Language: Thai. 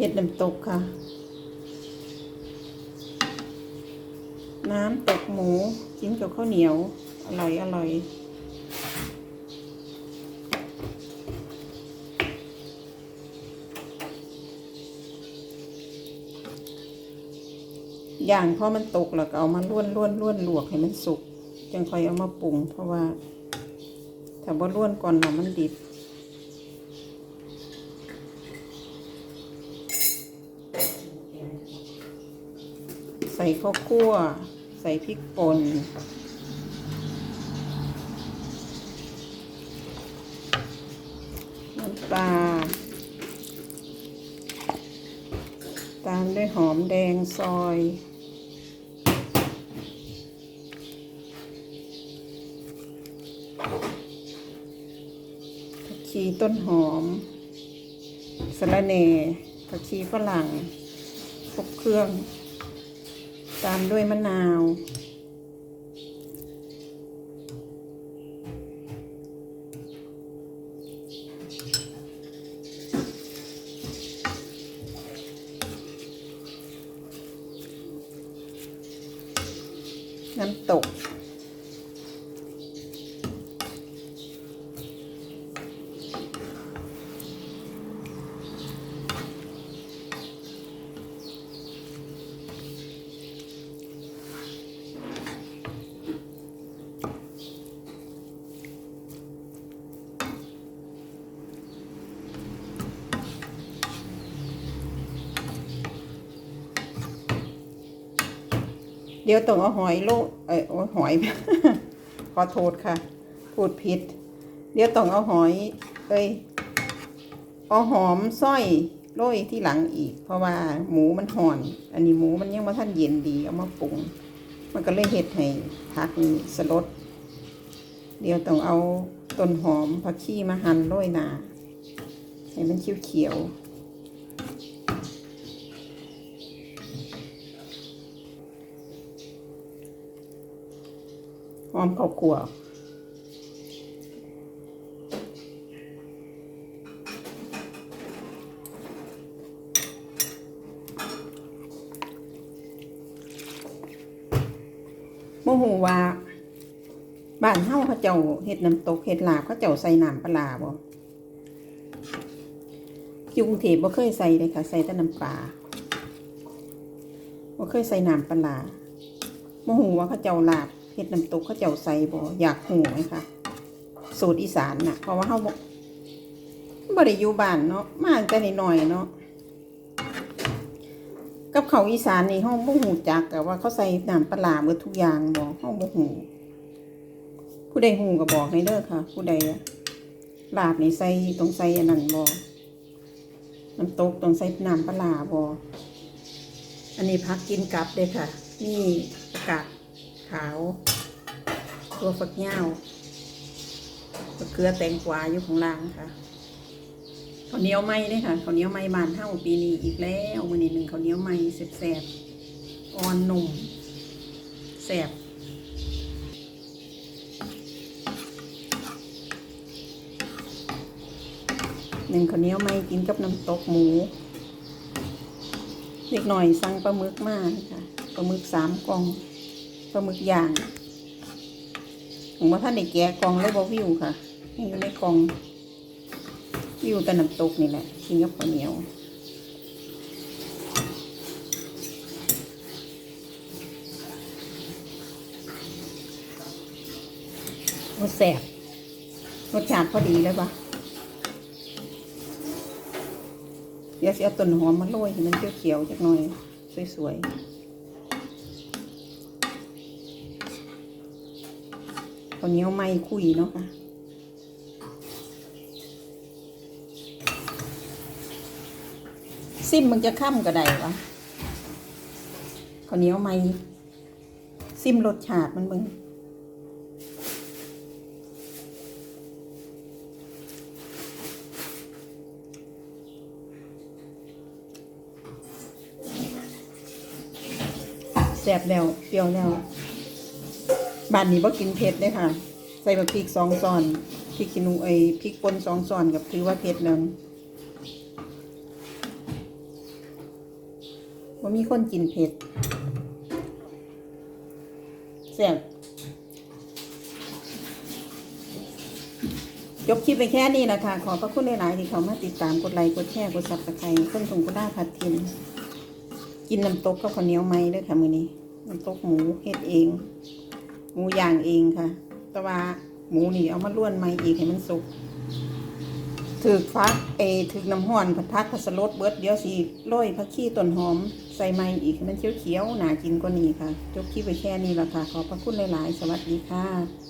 เห็ดน้ำตกค่ะ น้ำตกหมูกินกับข้าวเหนียว อร่อย อร่อยอย่างพอมันตกแล้วก็เอามาล้วนล้วนล้วนลวกให้มันสุก จึงค่อยเอามาปรุง เพราะว่าถ้าบ่าล้วนก่อนเรามันดิบ ใส่ข้าวคั่ว ใส่พริกป่นน้ำปลาตามด้วยหอมแดงซอยผักชีต้นหอมสะระเนผักชีฝรั่งครบเครื่อง ตามด้วยมะนาว น้ำตก เดี๋ยวต้องเอาหอยโลเอ้ยโอหอย ขอโทษค่ะ พูดผิด เดี๋ยวต้องเอาหอย เอ้ยเอาหอมสร้อยโรยที่หลังอีก เพราะว่าหมูมันห่อน อันนี้หมูมันยังมาท่านเย็นดีเอามาปรุง มันก็เลยเห็ดให้ผักนี่สลด เดี๋ยวต้องเอาต้นหอมผักชีมาหั่นโรยหนาให้มันเขียวๆ อมข้าวคั่วโมโหว่าบ้านเฮาเขาเจ้าเฮ็ดน้ำตกเฮ็ดลาบเขาเจ้าใส่น้ำปลาบ่อยู่กรุงเทพบ่เคยใส่เลยค่ะ ใส่แต่น้ำปลาบ่เคยใส่น้ำปลาร้าโมโหว่าเขาเจ้าลาบ เฮ็ดน้ำตกเขาเจ้าใส่บ่อยากหูไหมคะสูตรอีสานน่ะ เพราะว่าเฮาบ่ได้อยู่บ้านเนาะมาแต่น้อยๆเนาะกับเขาอีสานนี่เฮาบ่ฮู้จักอะว่าเขาใส่น้ำปลาร้าหมดทุกอย่างบ่เฮาบ่ฮู้ผู้ใดฮู้ก็บอกให้เด้อค่ะ ผู้ใดลาบนี่ใส่ต้องใส่อันนั้นบ่น้ำตกต้องใส่น้ำปลาบ่อันนี้พักกินกับเด้อค่ะ นี่กาศ ขาว ตัวฝักยาวมะเขือแตงกวาอยู่ข้างล่างค่ะข้าวเหนียวไหมเนี่ยค่ะข้าวเหนียวไหมบานเท่าปีนี้อีกแล้วมือนี้หนึ่งข้าวเหนียวไหมแสบๆอ่อนนุ่มแสบหนึ่งข้าวเหนียวไหมกินกับน้ำตกหมูเล็กหน่อยสั่งปลาหมึกมากค่ะปลาหมึกสามกล่อง ลาหมึกย่างผมว่าท่านได้แกะกล่องเลยบ่วิวค่ะอยู่ในกล่องวิวแต่น้ำตกนี่แหละกินกับข้าวเหนียวรสแสบรสชาติพอดีเลยปะเดี๋ยวสิเอาต้นหอมมาโรยให้มันเขียวๆจักหน่อย สวยๆ เหนียวไม่คุยเนาะค่ะซิมมันจะค่ำก็ได้วะข้าวเหนียวไม่ซิมรสชาติมันมึงแซ่บแล้วเปรี้ยวแล้ว บ้านนี้บ่กินเผ็ดเลยค่ะ ใส่แบักพริกสองซอนพริกขี้หนูไอพริกป่นสองซอนกับถือว่าเผ็ดแล้วว่ามีคนกินเผ็ดแซ่บจบคลิปไปแค่นี้นะคะ ขอบพระคุณหลาย ๆ ที่เขามาติดตามกดไลค์กดแชร์กดซับสไครต์ต้นทงกุด้าพัดทิน กินน้ำตกกับข้าวเหนียวไหมด้วยค่ะ มือนี้น้ำตกหมูเฮ็ดเอง มูย่างเองค่ะ แต่ว่าหมูนี่เอามาล้วนใหม่อีกให้มันสุกถือฟักเอถือน้ำห้อนผัดพักผัดสลดเบิดเดี๋ยวสีโรยผักขี้ต้นหอม ใส่ไม้อีกให้มันเขียวๆหนากินกว่านี้ค่ะ จบคลิปไปแค่นี้ละค่ะ ขอบพระคุณหลายๆ สวัสดีค่ะ